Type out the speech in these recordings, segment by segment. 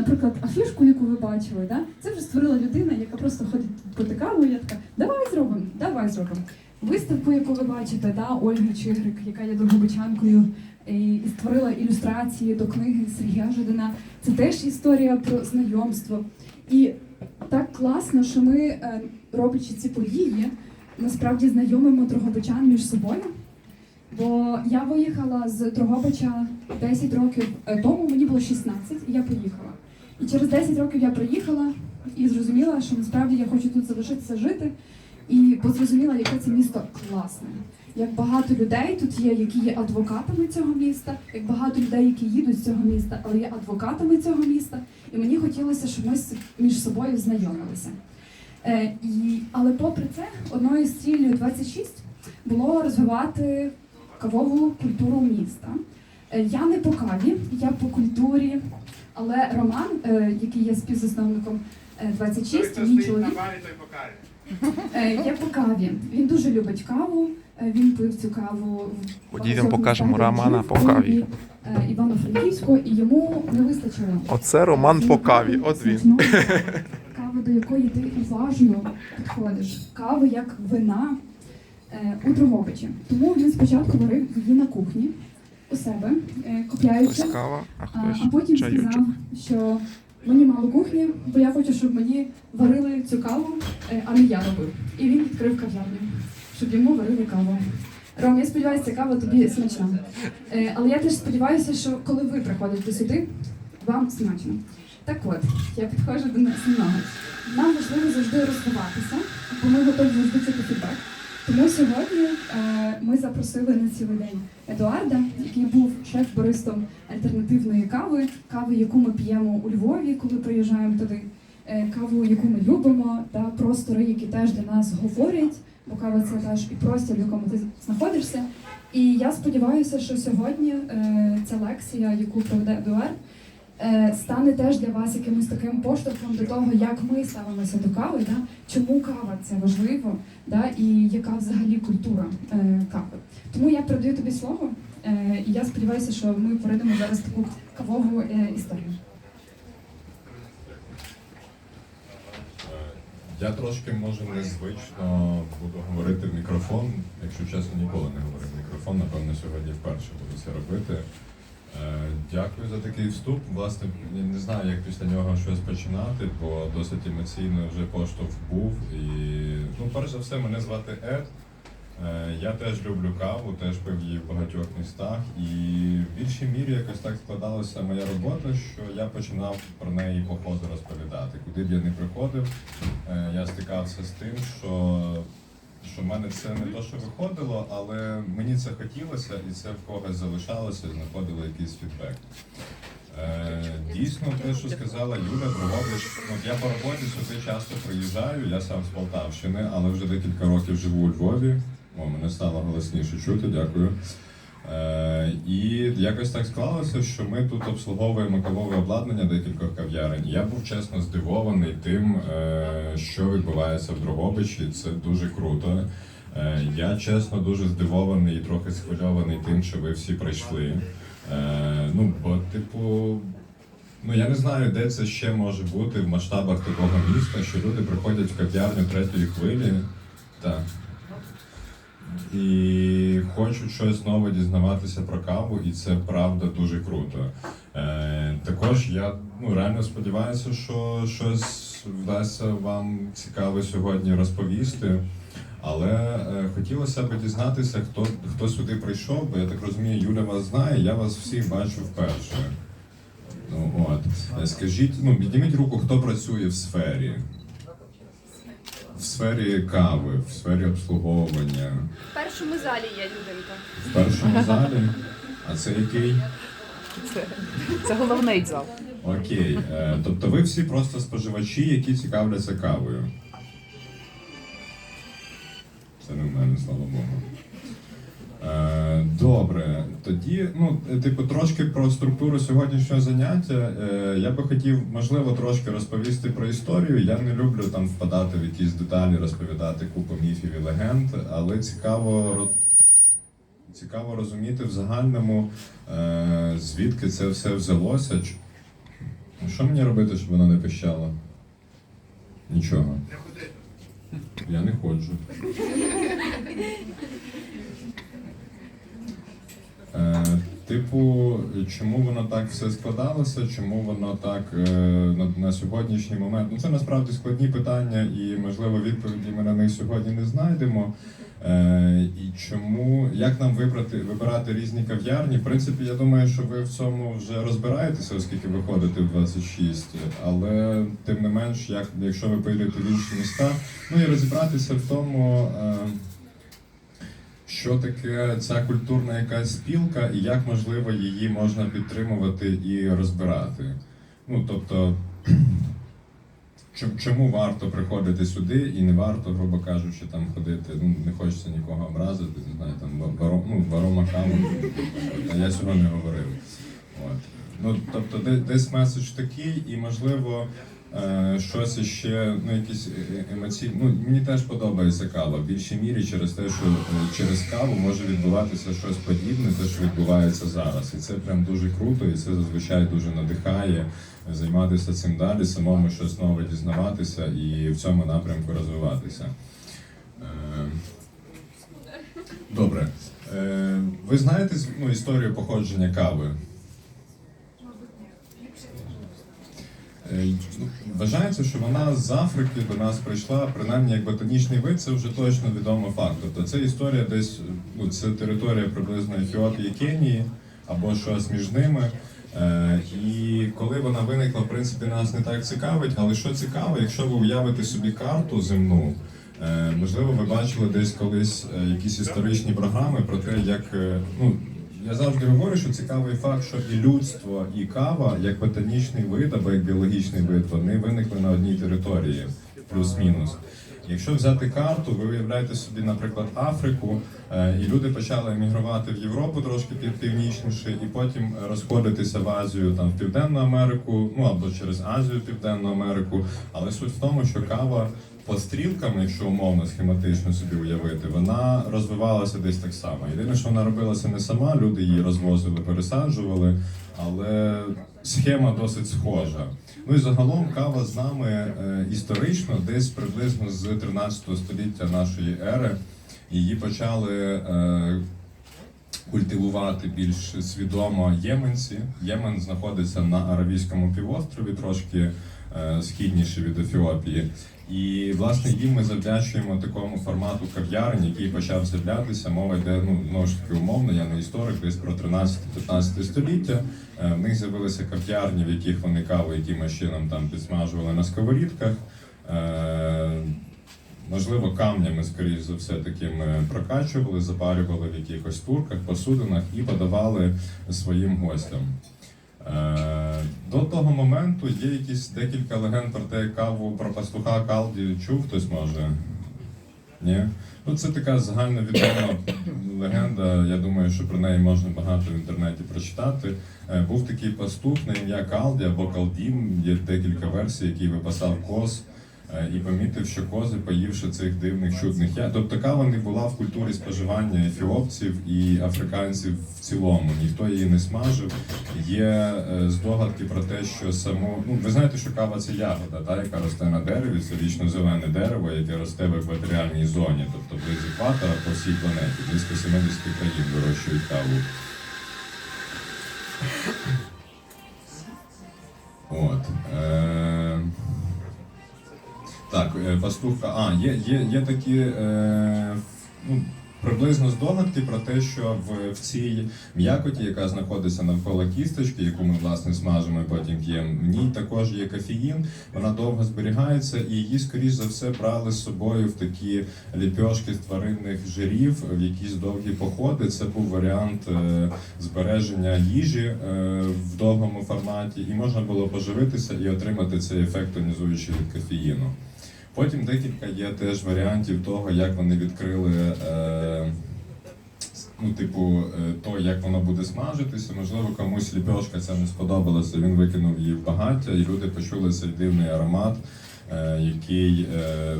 наприклад, афішку, яку ви бачили, да? це вже створила людина, яка просто ходить пити каву, я така, давай зробимо, давай зробимо. Виставку, яку ви бачите, да, Ольги Чигрик, яка є другобичанкою, і, створила ілюстрації до книги Сергія Жадана. Це теж історія про знайомство. І так класно, що ми, е, роблячи ці події, насправді знайомимо Дрогобичан між собою. Бо я виїхала з Дрогобича 10 років е, тому, мені було 16, і я поїхала. І через 10 років я приїхала і зрозуміла, що насправді я хочу тут залишитися жити, і бо зрозуміла, яке це місто класне. Як багато людей тут є, які є адвокатами цього міста, як багато людей, які їдуть з цього міста, але є адвокатами цього міста. І мені хотілося, щоб ми між собою знайомилися. Е, і, але попри це, одною з цілей 26 було розвивати кавову культуру міста. Е, Я не по каві, я по культурі, але Роман, е, який є співзасновником е, 26, Той, хто мій стоїть чоловік, на барі, той покаже. е, є по каві. Він дуже любить каву. е, Він пив цю каву Ходіть, покажемо Романа по каві. Е, Івано-Франківську, і йому не вистачило. Оце Роман по каві. От він. Кави, до якої ти уважно підходиш. Кави як вина е, у Дрогобичі. Тому він спочатку варив її на кухні у себе, е, купляючи, кава, а а, потім чайочок. сказав, що мені мало кухні, бо я хочу, щоб мені варили цю каву, е, а не я робив. І він відкрив кав'ярню, щоб йому варили каву. Ром, я сподіваюся, ця кава тобі смачна. Е, Але я теж сподіваюся, що коли ви приходите сюди, вам смачно. Так от, я підходжу до основного. Нам важливо завжди розвиватися, бо ми готові завжди чути фідбек. Тому сьогодні е, ми запросили на цілий день Едуарда, який був шеф-баристом альтернативної кави, кави, яку ми п'ємо у Львові, коли приїжджаємо туди, е, каву, яку ми любимо, та простори, які теж для нас говорять, бо кава це теж і простір, в якому ти знаходишся. І я сподіваюся, що сьогодні е, ця лекція, яку проведе Едуард, стане теж для вас якимось таким поштовхом до того, як ми ставимося до кави, да? чому кава це важливо, да? і яка взагалі культура е, кави. Тому я передаю тобі слово, е, і я сподіваюся, що ми перейдемо зараз таку кавову е, історію. Я трошки може незвично буду говорити в мікрофон. Якщо чесно, ніколи не говорив мікрофон. Напевно, сьогодні вперше буду це робити. Е, Дякую за такий вступ. Власне, я не знаю, як після нього щось починати, бо досить емоційно вже поштовх був. І ну, перш за все, мене звати Ед. Е, Я теж люблю каву, теж пив її в багатьох містах, і в більшій мірі якось так складалася моя робота, що я починав про неї по розповідати. Куди б я не приходив, е, я стикався з тим, що, що в мене це не то, що виходило, але мені це хотілося, і це в когось залишалося, знаходило якийсь фідбек. Е, Дійсно, те, що сказала Юля Дрогобич, ну, я по роботі сюди часто приїжджаю, я сам з Полтавщини, але вже декілька років живу у Львові. О, мене стало голосніше чути, дякую. Е, і якось так склалося, що ми тут обслуговуємо кавове обладнання декількох кав'ярень. Я був чесно здивований тим, е, що відбувається в Дрогобичі. Це дуже круто. Е, я чесно дуже здивований і трохи схвильований тим, що ви всі прийшли. Ну, бо, типу, ну я не знаю, де це ще може бути в масштабах такого міста, що люди приходять в кав'ярню третьої хвилі. Так. І хочуть щось нове дізнаватися про каву, і це правда дуже круто. Е, також я ну, реально сподіваюся, що щось вдасться вам цікаве сьогодні розповісти. Але е, хотілося б дізнатися, хто, хто сюди прийшов, бо я так розумію, Юля вас знає, я вас всіх бачу вперше. Ну, от. Е, Скажіть, ну, підніміть руку, хто працює в сфері. В сфері кави, в сфері обслуговування. В першому залі є людинка. В першому залі. А це який? Це, це головний зал. Окей. Е, тобто ви всі просто споживачі, які цікавляться кавою. Це не в мене, слава Богу. Е, добре, тоді, ну, е, типу, трошки про структуру сьогоднішнього заняття. Е, я би хотів, можливо, трошки розповісти про історію. Я не люблю там впадати в якісь деталі, розповідати купу міфів і легенд, але цікаво Цікаво розуміти в загальному, е, звідки це все взялося. Що мені робити, щоб вона не пищала? Нічого. Я не ходжу. Е, типу, чому воно так все складалося? Чому воно так е, на, на сьогоднішній момент? Ну це насправді складні питання, і можливо відповіді ми на них сьогодні не знайдемо. Е, і чому як нам вибрати вибирати різні кав'ярні? В принципі, я думаю, що ви в цьому вже розбираєтеся, оскільки ви ходите в 26, але тим не менш, як якщо ви поїдете в інші міста, ну і розібратися в тому. Е, що таке ця культурна якась спілка і як можливо її можна підтримувати і розбирати. Ну тобто, чому варто приходити сюди і не варто, грубо кажучи, там ходити, ну не хочеться нікого образити, не знаю, там баро, ну, барома каву, я цього не говорив. От. Ну, тобто, десь меседж такий, і можливо. Е, щось іще, ну якісь емоційні. Ну мені теж подобається кава. В більшій мірі через те, що е, через каву може відбуватися щось подібне, те, що відбувається зараз. І це прям дуже круто, і це зазвичай дуже надихає займатися цим далі, самому щось нове дізнаватися і в цьому напрямку розвиватися. Е, Добре. Е, Ви знаєте ну, історію походження кави? Е, ну, Вважається, що вона з Африки до нас прийшла, принаймні як ботанічний вид, це вже точно відомо факт. Тобто це історія десь, ну, це територія приблизно Ефіопії, Кенії або щось між ними. Е, і коли вона виникла, в принципі, нас не так цікавить. Але що цікаво, якщо ви уявите собі карту земну, е, можливо, ви бачили десь колись е, якісь історичні програми про те, як ну. Я завжди говорю, що цікавий факт, що і людство, і кава, як ботанічний вид або як біологічний вид, вони виникли на одній території, плюс-мінус. Якщо взяти карту, ви уявляєте собі, наприклад, Африку, е, і люди почали емігрувати в Європу трошки пів- північніше, і потім розходитися в Азію, там в Південну Америку, ну або через Азію, Південну Америку. Але суть в тому, що кава по стрілкам, якщо умовно схематично собі уявити, вона розвивалася десь так само. Єдине, що вона робилася не сама, люди її розвозили, пересаджували, але схема досить схожа. Ну і загалом кава з нами е, історично, десь приблизно з 13 століття нашої ери. Її почали е, культивувати більш свідомо єменці. Ємен знаходиться на Аравійському півострові, трошки східніше від Ефіопії. І власне їм ми завдячуємо такому формату кав'ярень, який почав з'являтися. Мова йде ну знову ж таки умовно. Я не історик, десь про 13-15 століття. Е, В них з'явилися кав'ярні, в яких вони каву якимось чином там підсмажували на сковорідках. Е, Можливо, камнями, скоріш за все, такими прокачували, запарювали в якихось турках, посудинах і подавали своїм гостям. До того моменту є якісь декілька легенд про те, каву про пастуха Калді чув хтось може? Ні? Ну, це така загальновідома легенда. Я думаю, що про неї можна багато в інтернеті прочитати. Е, Був такий пастух на ім'я Калді або Калдім, є декілька версій, який випасав коз. Е, І помітив, що кози, поївши цих дивних чудних я. Тобто кава не була в культурі споживання ефіопців і африканців в цілому. Ніхто її не смажив. Є е, здогадки про те, що само ну ви знаєте, що кава це ягода, та яка росте на дереві, це вічно зелене дерево, яке росте в екваторіальній зоні, тобто близь екватора по всій планеті. Близько 70 країн вирощують каву. Пастух. А, є, є, є такі е, ну, приблизно здогадки про те, що в, в цій м'якоті, яка знаходиться навколо кісточки, яку ми власне смажимо і потім п'ємо, в ній також є кофеїн, вона довго зберігається, і її, скоріш за все, брали з собою в такі ліпьошки з тваринних жирів, в якісь довгі походи. Це був варіант е, збереження їжі е, в довгому форматі, і можна було поживитися і отримати цей ефект тонізуючий від кофеїну. Потім декілька є теж варіантів того, як вони відкрили. Е, Ну, типу, е, то, як воно буде смажитися, можливо, комусь ліпьошка це не сподобалося, він викинув її в багаття, і люди почули цей дивний аромат, е, який е,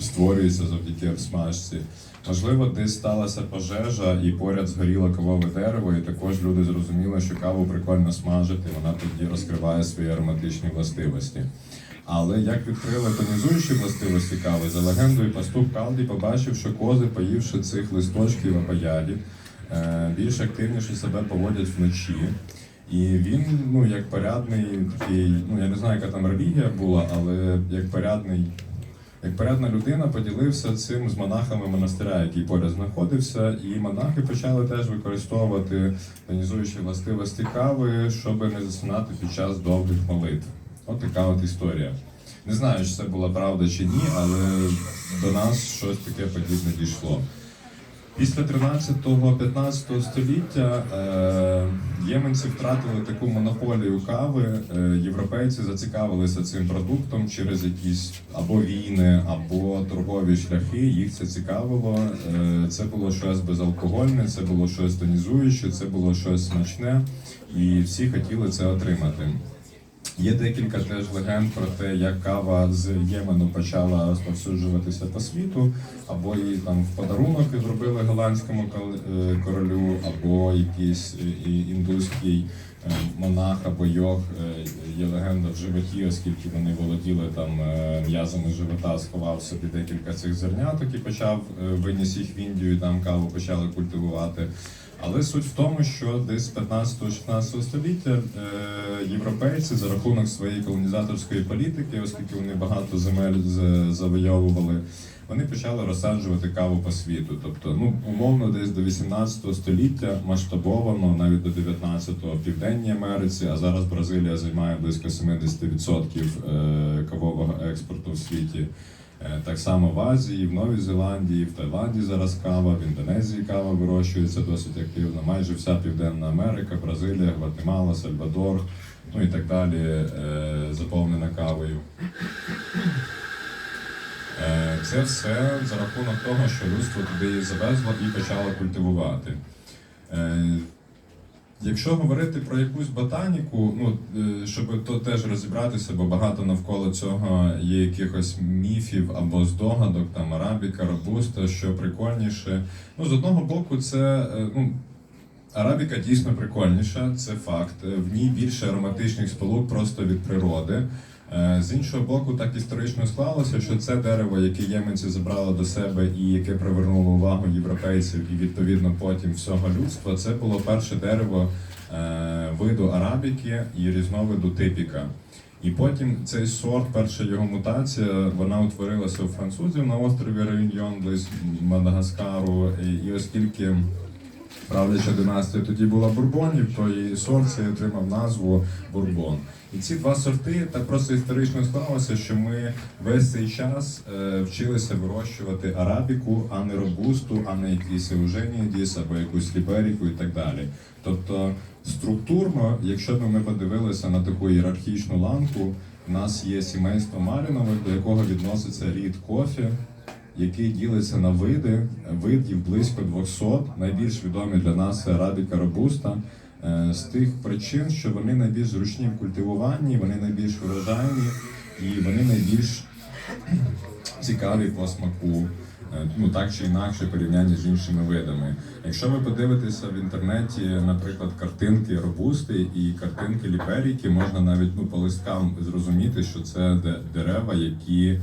створюється завдяки обсмажці. Можливо, десь сталася пожежа і поряд згоріло кавове дерево, і також люди зрозуміли, що каву прикольно смажити, вона тоді розкриває свої ароматичні властивості. Але як відкрили тонізуючі властивості кави, за легендою пастух Калді побачив, що кози, поївши цих листочків апаялі, е, більш активніше себе поводять вночі. І він, ну як порядний такий, ну я не знаю, яка там релігія була, але як порядний, як порядна людина поділився цим з монахами монастиря, який поряд знаходився, і монахи почали теж використовувати тонізуючі властивості кави, щоб не засинати під час довгих молитв. От така от історія. Не знаю, чи це була правда чи ні, але до нас щось таке подібне дійшло. Після 13-15 століття е, єменці втратили таку монополію кави. Е, європейці зацікавилися цим продуктом через якісь або війни, або торгові шляхи. Їх це цікавило. Е, це було щось безалкогольне, це було щось тонізуюче, це було щось смачне, і всі хотіли це отримати. Є декілька теж легенд про те, як кава з Ємену почала розповсюджуватися по світу, або її там в подарунок зробили голландському е, королю, або якийсь е, індуський е, монах або йог. Є легенда в животі, оскільки вони володіли там м'язами живота, сховав собі декілька цих зерняток і почав виніс їх в Індію, і там каву почали культивувати. Але суть в тому, що десь з 15-16 століття е, європейці за рахунок своєї колонізаторської політики, оскільки вони багато земель завойовували, вони почали розсаджувати каву по світу. Тобто, ну умовно, десь до 18 століття масштабовано, навіть до 19-го в Південній Америці, а зараз Бразилія займає близько 70% е, кавового експорту в світі. Е, Так само в Азії, в Новій Зеландії, в Таїланді зараз кава, в Індонезії кава вирощується досить активно. Майже вся Південна Америка, Бразилія, Гватемала, Сальвадор, ну і так далі, е, заповнена кавою. Е, Це все за рахунок того, що людство туди її завезло і почало культивувати. Якщо говорити про якусь ботаніку, ну е, щоб то теж розібратися, бо багато навколо цього є якихось міфів або здогадок, там арабіка, робуста, що прикольніше. Ну, з одного боку, це е, ну. Арабіка дійсно прикольніша, це факт. В ній більше ароматичних сполук просто від природи. Е, З іншого боку, так історично склалося, що це дерево, яке єменці забрали до себе і яке привернуло увагу європейців і відповідно потім всього людства, це було перше дерево е, виду арабіки і різновиду типіка. І потім цей сорт, перша його мутація, вона утворилася у французів на острові Реюньйон близь Мадагаскару. І оскільки правляча династія тоді була бурбонів, то і сорт цей отримав назву бурбон. І ці два сорти так просто історично склалося, що ми весь цей час е, вчилися вирощувати арабіку, а не робусту, а не якісь Eugenides або якусь ліберіку і так далі. Тобто структурно, якщо б ми подивилися на таку ієрархічну ланку, у нас є сімейство Марінових, до якого відноситься рід кофі, який ділиться на види, видів близько 200. Найбільш відомі для нас це арабіка робуста. Е, З тих причин, що вони найбільш зручні в культивуванні, вони найбільш врожайні і вони найбільш цікаві по смаку. Е, Ну так чи інакше в порівнянні з іншими видами. Якщо ви подивитеся в інтернеті, наприклад, картинки робусти і картинки ліперіки, можна навіть ну по листкам зрозуміти, що це де- дерева, які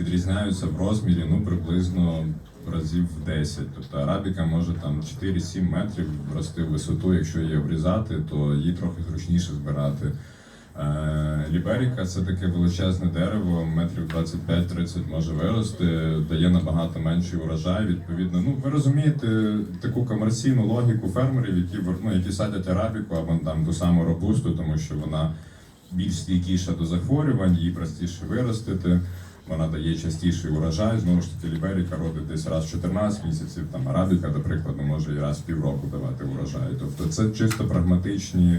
відрізняються в розмірі ну приблизно разів в 10. Тобто арабіка може там 4-7 метрів рости в висоту. Якщо її обрізати, то її трохи зручніше збирати. Е, Ліберіка це таке величезне дерево, метрів 25-30 може вирости, дає набагато менший урожай. Відповідно, ну ви розумієте таку комерційну логіку фермерів, які ну, які садять арабіку або там ту саму робусту, тому що вона більш стійкіша до захворювань, її простіше виростити. Вона дає частіший урожай. Знову ж таки, ліберіка родить десь раз в 14 місяців. Там арабіка, до прикладу, може і раз в півроку давати урожай. Тобто це чисто прагматичні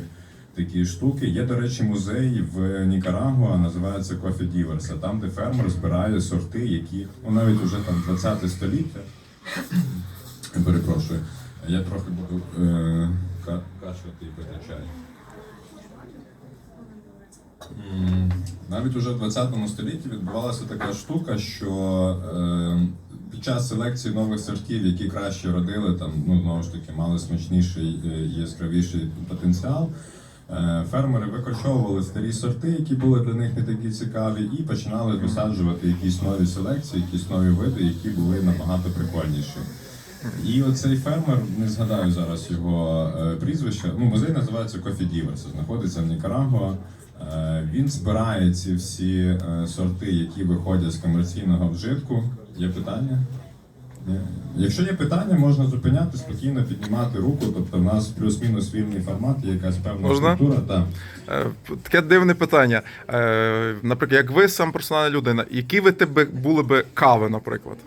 такі штуки. Є, до речі, музей в Нікарагуа, називається Coffee Divers, там, де фермер збирає сорти, які ну навіть уже там 20 століття. Перепрошую, я трохи буду е, ка- кашляти і пити чай. Навіть уже в 20 столітті відбувалася така штука, що е, під час селекції нових сортів, які краще родили, там ну знову ж таки мали смачніший е, яскравіший потенціал. е, Фермери викорчовували старі сорти, які були для них не такі цікаві, і починали висаджувати якісь нові селекції, якісь нові види, які були набагато прикольніші. І оцей фермер, не згадаю зараз його е, прізвище. Ну, музей називається Кофі Діверс, знаходиться в Нікарагуа. Е, він збирає ці всі е, сорти, які виходять з комерційного вжитку. Є питання? Якщо є питання, можна зупиняти, спокійно піднімати руку. Тобто, в нас плюс-мінус вільний формат, є якась певна Можна? структура. Так. Е, Таке дивне питання. Наприклад, як ви сам персональна людина, які ви тебе були би кави, наприклад?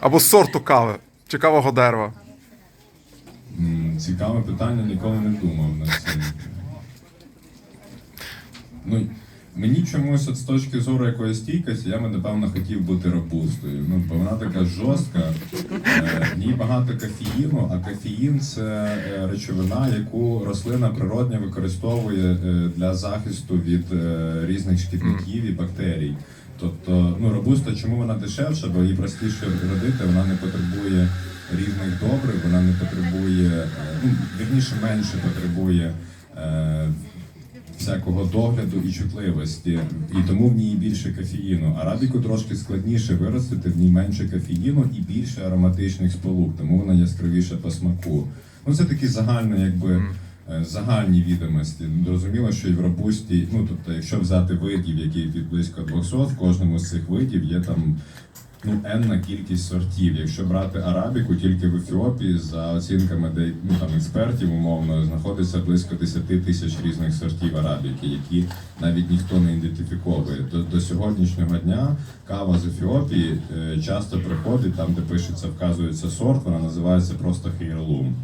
Або сорту кави чи кавого дерева? Цікаве питання, ніколи не думав над цим. Ну, мені чомусь от з точки зору якоїсь стійкості, я би напевно хотів бути робустою. Ну, бо вона така жорстка, е, в ній багато кофеїну, а кофеїн це е, речовина, яку рослина природня використовує е, для захисту від різних шкідників і бактерій. Тобто, ну робуста, чому вона дешевша, бо її простіше родити, вона не потребує різних добрив, вона не потребує, ну вірніше менше потребує всякого догляду і чутливості, і тому в ній більше кофеїну. Арабіку трошки складніше виростити, в ній менше кофеїну і більше ароматичних сполук, тому вона яскравіша по смаку. Ну це такі загальні, якби. е, Загальні відомості. Зрозуміло, що і в робусті, ну тобто, якщо взяти видів, які від близько 200, в кожному з цих видів є там ну, енна кількість сортів. Якщо брати арабіку, тільки в Ефіопії, за оцінками де, ну, там, експертів, умовно, знаходиться близько 10 тисяч різних сортів арабіки, які навіть ніхто не ідентифіковує. До, до сьогоднішнього дня кава з Ефіопії е, часто приходить там, де пишеться, вказується сорт, вона називається просто хейрелум.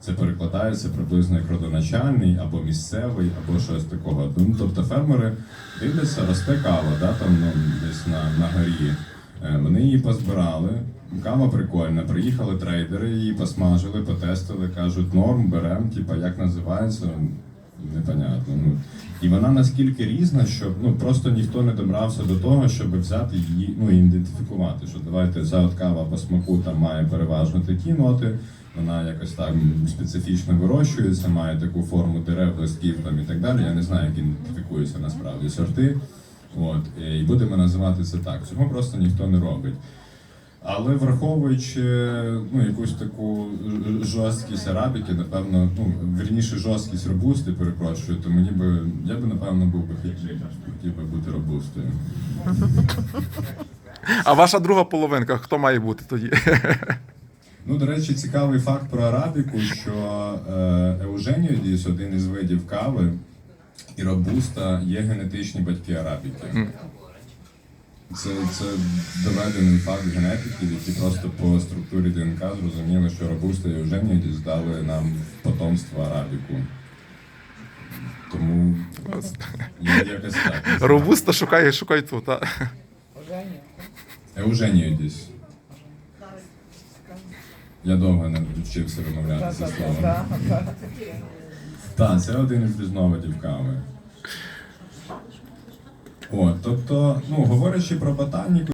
Це перекладається приблизно як родоначальний або місцевий, або щось такого. Ну, тобто фермери дивляться, росте кава, да, там ну, десь на, на горі. Е, Вони її позбирали. Кава прикольна. Приїхали трейдери, її посмажили, потестили, кажуть, норм, берем, типа як називається, непонятно. Ну, і вона наскільки різна, що ну просто ніхто не добрався до того, щоб взяти її, ну ідентифікувати, що давайте ця от кава по смаку там має переважно такі ноти. Вона якось так специфічно вирощується, має таку форму дерев, листків там і так далі. Я не знаю, як ідентифікуються насправді сорти. От, і будемо називати це так. Цього просто ніхто не робить. Але враховуючи ну, якусь таку жорсткість арабіки, напевно, ну, вірніше жорсткість робусти, перепрошую, то мені би, я би, напевно, був би хотів, хотів би бути робустою. А ваша друга половинка, хто має бути тоді? Ну, до речі, цікавий факт про арабіку, що е, Еуженіодіс, один із видів кави, і робуста є генетичні батьки арабіки. Це, це доведений факт генетиків, які просто по структурі ДНК зрозуміли, що робуста і Еуженіодіс дали нам потомство арабіку. Тому якось так. Робуста шукає, шукай тут. А? Женя. Еуженіодіс. Я довго не вчився вимовляти це слово. Так, це один із різновидів кави. От, тобто, ну, говорячи про ботаніку,